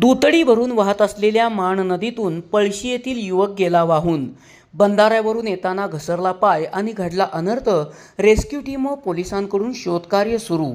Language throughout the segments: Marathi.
दुतडी भरून वाहत असलेल्या मान नदीतून पळशी येथील युवक गेला वाहून. बंधाऱ्यावरून येताना घसरला पाय आणि घडला अनर्थ रेस्क्यू टीम व पोलिसांकडून शोधकार्य सुरू.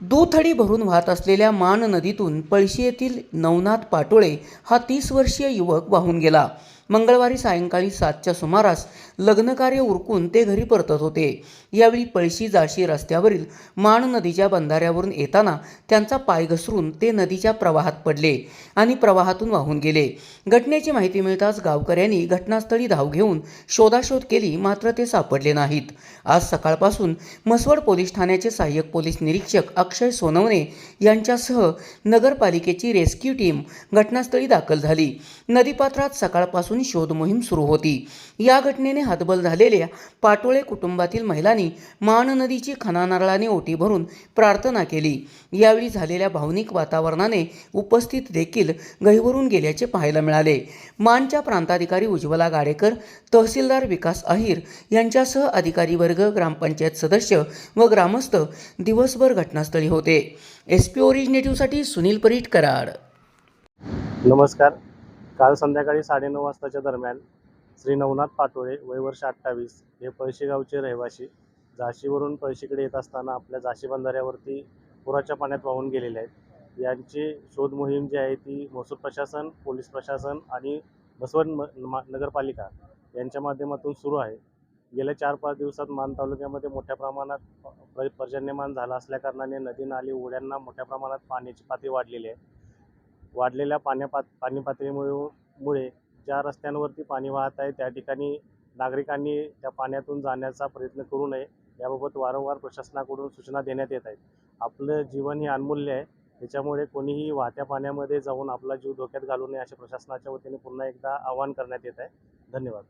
दुथडी भरून वाहत असलेल्या मान नदीतून पळशी येथील नवनाथ पाटोळे हा तीस वर्षीय युवक वाहून गेला. मंगळवारी सायंकाळी सातच्या सुमारास लग्नकार्य उरकून ते घरी परतत होते. यावेळी पळशी जाशी रस्त्यावरील माण नदीच्या बंधाऱ्यावरून येताना त्यांचा पाय घसरून ते नदीच्या प्रवाहात पडले आणि प्रवाहातून वाहून गेले. घटनेची माहिती मिळताच गावकऱ्यांनी घटनास्थळी धाव घेऊन शोधाशोध केली मात्र ते सापडले नाहीत. आज सकाळपासून मसवड पोलीस ठाण्याचे सहाय्यक पोलीस निरीक्षक अक्षय सोनवणे यांच्यासह नगरपालिकेची रेस्क्यू टीम घटनास्थळी दाखल झाली. नदीपात्रात सकाळपासून शोध मोहीम सुरू होती. या घटनेने हतबल झालेल्या पाटोळे कुटुंबातील महिलांनी मान नदीची खनानारळाने ओटी भरून प्रार्थना केली. यावेळी झालेल्या भावनिक वातावरणाने उपस्थित देखील गहिवरून गेल्याचे पाहायला मिळाले. मानच्या प्रांताधिकारी उज्ज्वला गाडेकर तहसीलदार विकास अहिर यांच्यासह अधिकारी वर्ग ग्रामपंचायत सदस्य व ग्रामस्थ दिवसभर घटनास्थळी होते. एस पी ओरिजिनेटिव्हसाठी सुनील परीट कराड. नमस्कार. काल संध्याकाळी साडेनऊ वाजताच्या दरम्यान श्री नवनाथ पाटोळे वय वर्ष अठ्ठावीस हे पळशी गावचे रहिवासी झाशीवरून पळशीकडे येत असताना आपल्या झाशी बंधाऱ्यावरती पुराच्या पाण्यात वाहून गेलेले आहेत. यांची शोध मोहीम जी आहे ती महसूल प्रशासन पोलीस प्रशासन आणि बसवड म- मा- नगरपालिका यांच्या माध्यमातून सुरू आहे. गेल्या चार पाच दिवसात मान तालुक्यामध्ये मोठ्या प्रमाणात पर्जन्यमान झालं असल्याकारणाने नदी नाली ओढ्यांना मोठ्या प्रमाणात पाण्याची पातळी वाढलेली आहे. वाढलेल्या पाण्या पात पाणी पातळीमुळे मुळे ज्या रस्त्यांवरती पाणी वाहत आहे त्या ठिकाणी नागरिकांनी त्या पाण्यातून जाण्याचा प्रयत्न करू नये. याबाबत वारंवार प्रशासनाकडून सूचना देण्यात येत आहेत. आपलं जीवन हे अनमूल्य आहे. त्याच्यामुळे कोणीही वाहत्या पाण्यामध्ये जाऊन आपला जीव धोक्यात घालू नये अशा प्रशासनाच्या वतीने पुन्हा एकदा आवाहन करण्यात येत आहे. धन्यवाद.